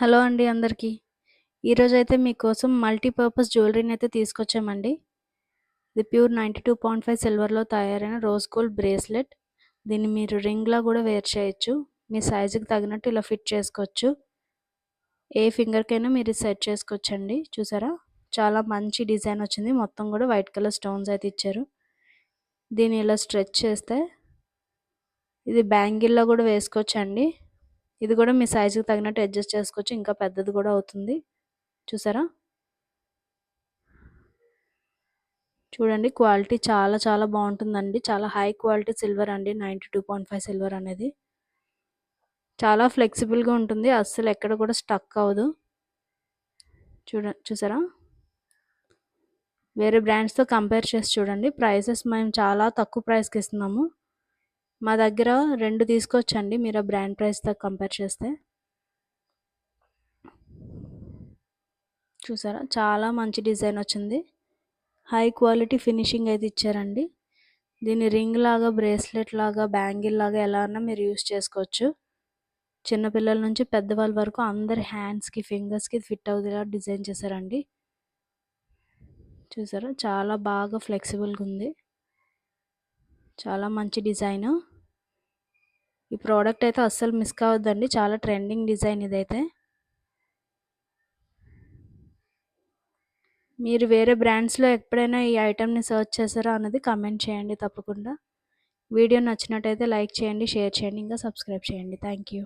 Hello అండి అందరికీ. ఈరోజైతే మీకోసం మల్టీపర్పస్ జ్యువెలరీని అయితే తీసుకొచ్చామండి. ఇది pure ninety two point five సిల్వర్లో తయారైన రోజ్ గోల్డ్ బ్రేస్లెట్. దీన్ని మీరు రింగ్లా కూడా వేర్ చేయొచ్చు. మీ సైజుకి తగినట్టు ఇలా ఫిట్ చేసుకోవచ్చు. ఏ ఫింగర్కైనా మీరు సెట్ చేసుకోవచ్చండి. చూసారా? చాలా మంచి డిజైన్ వచ్చింది. మొత్తం కూడా వైట్ కలర్ స్టోన్స్ అయితే ఇచ్చారు. దీన్ని ఇలా స్ట్రెచ్ చేస్తే ఇది బ్యాంగిల్లో కూడా వేసుకోవచ్చండి. ఇది కూడా మీ సైజుకి తగినట్టు అడ్జస్ట్ చేసుకోవచ్చు. ఇంకా పెద్దది కూడా అవుతుంది. చూసారా? చూడండి క్వాలిటీ చాలా చాలా బాగుంటుందండి. చాలా హై క్వాలిటీ సిల్వర్ అండి. Ninety two point five silver అనేది. చాలా ఫ్లెక్సిబుల్గా ఉంటుంది. అస్సలు ఎక్కడ కూడా స్టక్ అవ్వదు. చూడ చూసారా? వేరే బ్రాండ్స్తో కంపేర్ చేసి చూడండి. ప్రైసెస్ మేము చాలా తక్కువ ప్రైస్కి ఇస్తున్నాము. మా దగ్గర రెండు తీసుకొచ్చండి మీరు ఆ బ్రాండ్ ప్రైస్తో కంపేర్ చేస్తే. చూసారా? చాలా మంచి డిజైన్ వచ్చింది. హై క్వాలిటీ ఫినిషింగ్ అయితే ఇచ్చారండి. దీన్ని రింగ్ లాగా బ్రేస్లెట్ లాగా బ్యాంగిల్ లాగా ఎలా అన్నా మీరు యూస్ చేసుకోవచ్చు. చిన్నపిల్లల నుంచి పెద్దవాళ్ళ వరకు అందరి హ్యాండ్స్కి ఫింగర్స్కి ఫిట్ అవుతుందిలా డిజైన్ చేశారండి. చూసారా? చాలా బాగా ఫ్లెక్సిబుల్గా ఉంది. చాలా మంచి డిజైన్. ఈ ప్రోడక్ట్ అయితే అస్సలు మిస్ కావద్దండి. చాలా ట్రెండింగ్ డిజైన్ ఇదైతే. మీరు వేరే బ్రాండ్స్లో ఎప్పుడైనా ఈ ఐటెంని సర్చ్ చేశారా అన్నది కమెంట్ చేయండి తప్పకుండా. వీడియో నచ్చినట్టయితే లైక్ చేయండి షేర్ చేయండి ఇంకా సబ్స్క్రైబ్ చేయండి. Thank you